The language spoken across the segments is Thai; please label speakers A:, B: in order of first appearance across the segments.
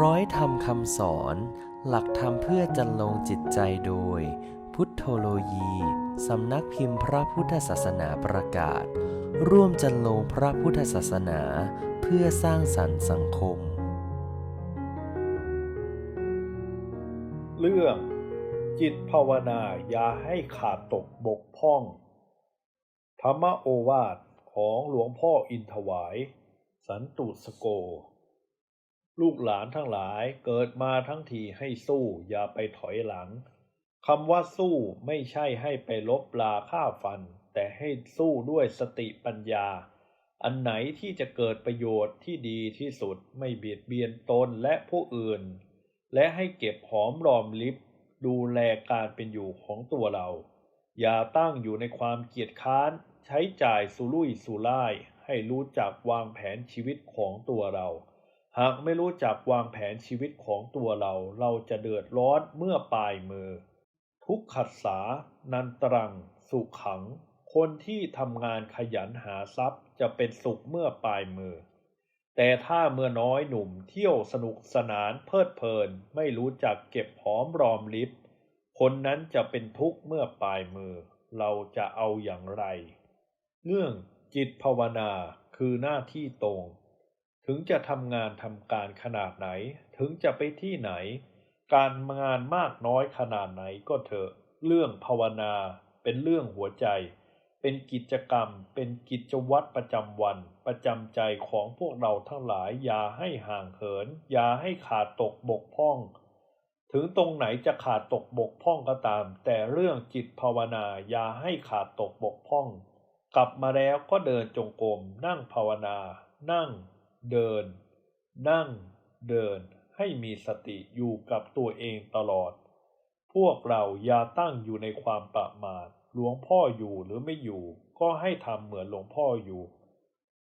A: ร้อยธรรมคำสอน หลักธรรมเพื่อจันลงจิตใจโดย พุทธโลยีสำนักพิมพ์พระพุทธศาสนาประกาศ ร่วมจันลงพระพุทธศาสนา เพื่อสร้างสรรค์สังคม
B: เรื่องจิตภาวนาอย่าให้ขาดตกบกพร่อง ธรรมโอวาทของหลวงพ่ออินถวาย สันตุสโก ลูกหลานทั้งหลายเกิดมาทั้งทีให้สู้อย่าไปถอยหลังคำว่าสู้ไม่ใช่ให้ไปลบลาฆ่าฟัน แต่ให้สู้ด้วยสติปัญญา อันไหนที่จะเกิดประโยชน์ที่ดีที่สุดไม่เบียดเบียนตนและผู้อื่น และให้เก็บหอมรอมริบดูแลการเป็นอยู่ของตัวเรา อย่าตั้งอยู่ในความเกียจค้านใช้จ่ายสุรุ่ยสุร่าย ให้รู้จักวางแผนชีวิตของตัวเรา หากไม่รู้จักวางแผนชีวิตของตัวเรา เราจะเดือดร้อนเมื่อปลายมือ ทุกขัดสา นันตรัง สุขขัง คนที่ทำงานขยันหาทรัพย์จะเป็นสุขเมื่อปลายมือ แต่ถ้าเมื่อน้อยหนุ่มเที่ยวสนุกสนานเพลิดเพลิน ไม่รู้จักเก็บหอมรอมริบคนนั้นจะเป็นทุกข์เมื่อปลายมือ เราจะเอาอย่างไร เรื่องจิตภาวนาคือหน้าที่ตรง ถึงจะทำงานทำการขนาดไหน ถึงจะไปที่ไหน การงานมากน้อยขนาดไหนก็เถอะเรื่องภาวนา เป็นเรื่องหัวใจ เป็นกิจกรรม เป็นกิจวัตรประจำวัน ประจำใจของพวกเราทั้งหลาย อย่าให้ห่างเหิน อย่าให้ขาดตกบกพร่อง ถึงตรงไหนจะขาดตกบกพร่องก็ตาม แต่เรื่องจิตภาวนาอย่าให้ขาดตกบกพร่อง กลับมาแล้วก็เดินจงกรมนั่งภาวนา นั่ง เดิน นั่ง เดินให้มีสติอยู่กับตัวเองตลอด พวกเราอย่าตั้งอยู่ในความประมาทหลวงพ่ออยู่หรือไม่อยู่ ก็ให้ทำเหมือนหลวงพ่ออยู่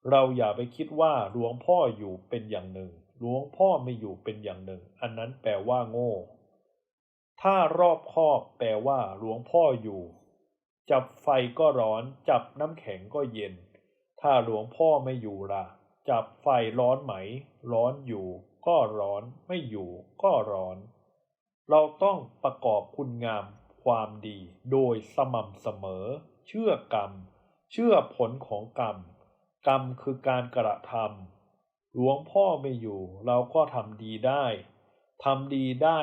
B: เราอย่าไปคิดว่าหลวงพ่ออยู่เป็นอย่างหนึ่ง หลวงพ่อไม่อยู่เป็นอย่างหนึ่ง อันนั้นแปลว่าโง่ ถ้ารอบคอบแปลว่าหลวงพ่ออยู่ จับไฟก็ร้อน จับน้ำแข็งก็เย็น ถ้าหลวงพ่อไม่อยู่ล่ะ จับไฟร้อนไหม ร้อนอยู่ ก็ร้อนไม่อยู่ ก็ร้อน เราต้องประกอบคุณงามความดีโดยสม่ำเสมอ เชื่อกรรม เชื่อผลของกรรม กรรมคือการกระทำหลวงพ่อไม่อยู่ เราก็ทำดีได้ทำดีได้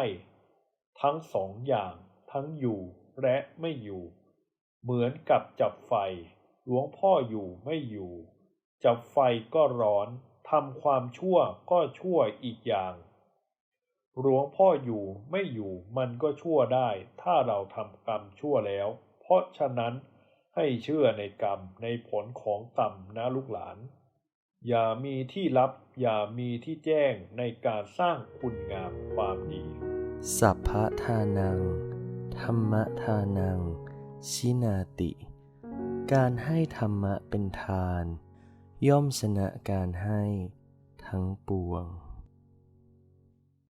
B: ทั้งสองอย่าง ทั้งอยู่และไม่อยู่ เหมือนกับจับไฟ หลวงพ่ออยู่ไม่อยู่ จับไฟก็ร้อนทำความชั่วก็ชั่วอีกอย่าง หลวงพ่ออยู่ไม่อยู่มันก็ชั่วได้ ถ้าเราทำกรรมชั่วแล้ว เพราะฉะนั้นให้เชื่อในกรรมในผลของกรรมนะลูกหลาน อย่ามีที่ลับ อย่ามีที่แจ้งในการสร้างคุณงามความดี
A: สัพพะทานัง ธรรมทานัง ชินาติ การให้ธรรมะเป็นทาน ย่อมชนะการให้ทั้งปวง